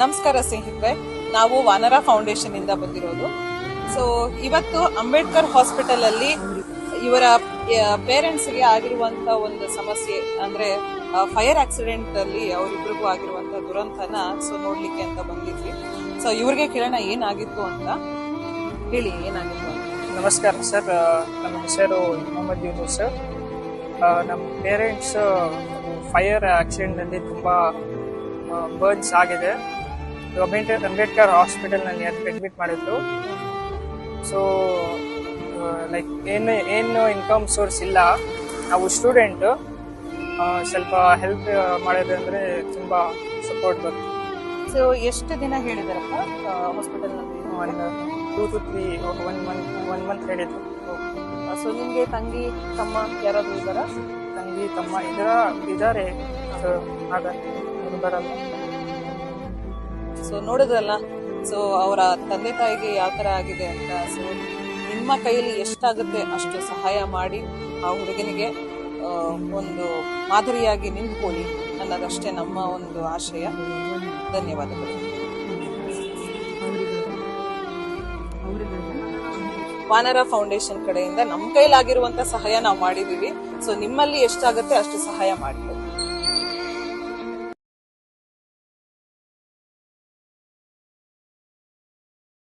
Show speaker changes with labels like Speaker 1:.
Speaker 1: ನಮಸ್ಕಾರ ಸ್ನೇಹಿತರೆ, ನಾವು ವಾನರ ಫೌಂಡೇಶನ್ ಇಂದ ಬಂದಿರೋದು. ಸೊ ಇವತ್ತು ಅಂಬೇಡ್ಕರ್ ಹಾಸ್ಪಿಟಲ್ ಅಲ್ಲಿ ಇವರ ಪೇರೆಂಟ್ಸ್ಗೆ ಆಗಿರುವಂತ ಒಂದು ಸಮಸ್ಯೆ, ಅಂದ್ರೆ ಫೈರ್ ಆಕ್ಸಿಡೆಂಟ್ ಅಲ್ಲಿ ಅವರಿಬ್ರಿಗೂ ಆಗಿರುವಂತ ದುರಂತನ ಸೊ ನೋಡ್ಲಿಕ್ಕೆ ಅಂತ ಬಂದಿದ್ವಿ. ಸೊ ಇವ್ರಿಗೆ ಕೇಳೋಣ ಏನಾಗಿತ್ತು ಅಂತ ಹೇಳಿ, ಏನಾಗಿತ್ತು
Speaker 2: ನಮಸ್ಕಾರ ಸರ್ ನಮ್ಮ ಹೆಸರು ಮೊಹಮ್ಮದ್ ಯೂನುಸ್. ಸರ್ ನಮ್ಮ ಪೇರೆಂಟ್ಸ್ ಫೈರ್ ಆಕ್ಸಿಡೆಂಟ್ ಅಲ್ಲಿ ತುಂಬ ಬರ್ನ್ಸ್ ಆಗಿದೆ. ಅಂಬೇಡ್ಕರ್ ಅಂಬೇಡ್ಕರ್ ಹಾಸ್ಪಿಟಲ್ನಲ್ಲಿ ಅಡ್ಮಿಟ್ ಮಾಡಿದ್ರು. ಸೊ ಲೈಕ್ ಏನು ಏನು ಇನ್ಕಮ್ ಸೋರ್ಸ್ ಇಲ್ಲ. ನಾವು ಸ್ಟೂಡೆಂಟ್ ಸ್ವಲ್ಪ ಹೆಲ್ಪ್ ಮಾಡೋದಂದ್ರೆ ತುಂಬ ಸಪೋರ್ಟ್ ಬರುತ್ತೆ.
Speaker 1: ಸೊ ಎಷ್ಟು ದಿನ ಹೇಳಿದಾರಪ್ಪ ಹಾಸ್ಪಿಟಲ್ನಲ್ಲಿ?
Speaker 2: One two to three one month one month ಹೇಳಿದ್ರು.
Speaker 1: ಸೊ ನಿಮಗೆ ತಂಗಿ ತಮ್ಮ ಯಾರಾದರೂ ಇದ್ದಾರಾ?
Speaker 2: ತಂಗಿ ತಮ್ಮ ಇದರ ಇದ್ದಾರೆ ಆಗ ಅವ್ರು ಬರಲ್ಲ.
Speaker 1: ಸೊ ನೋಡಿದ್ರಲ್ಲ ಸೊ ಅವರ ತಂದೆ ತಾಯಿಗೆ ಯಾವ ತರ ಆಗಿದೆ ಅಂತ. ಸೊ ನಿಮ್ಮ ಕೈಯಲ್ಲಿ ಎಷ್ಟಾಗುತ್ತೆ ಅಷ್ಟು ಸಹಾಯ ಮಾಡಿ ಆ ಹುಡುಗನಿಗೆ ಒಂದು ಮಾದರಿಯಾಗಿ ನಿಂತ್ಕೊಳ್ಳಿ ಅನ್ನೋದಷ್ಟೇ ನಮ್ಮ ಒಂದು ಆಶಯ. ಧನ್ಯವಾದಗಳು. ವಾನರ ಫೌಂಡೇಶನ್ ಕಡೆಯಿಂದ ನಮ್ಮ ಕೈಲಾಗಿರುವಂತ ಸಹಾಯ ನಾವು ಮಾಡಿದೀವಿ. ಸೊ ನಿಮ್ಮಲ್ಲಿ ಎಷ್ಟಾಗುತ್ತೆ ಅಷ್ಟು ಸಹಾಯ ಮಾಡಿ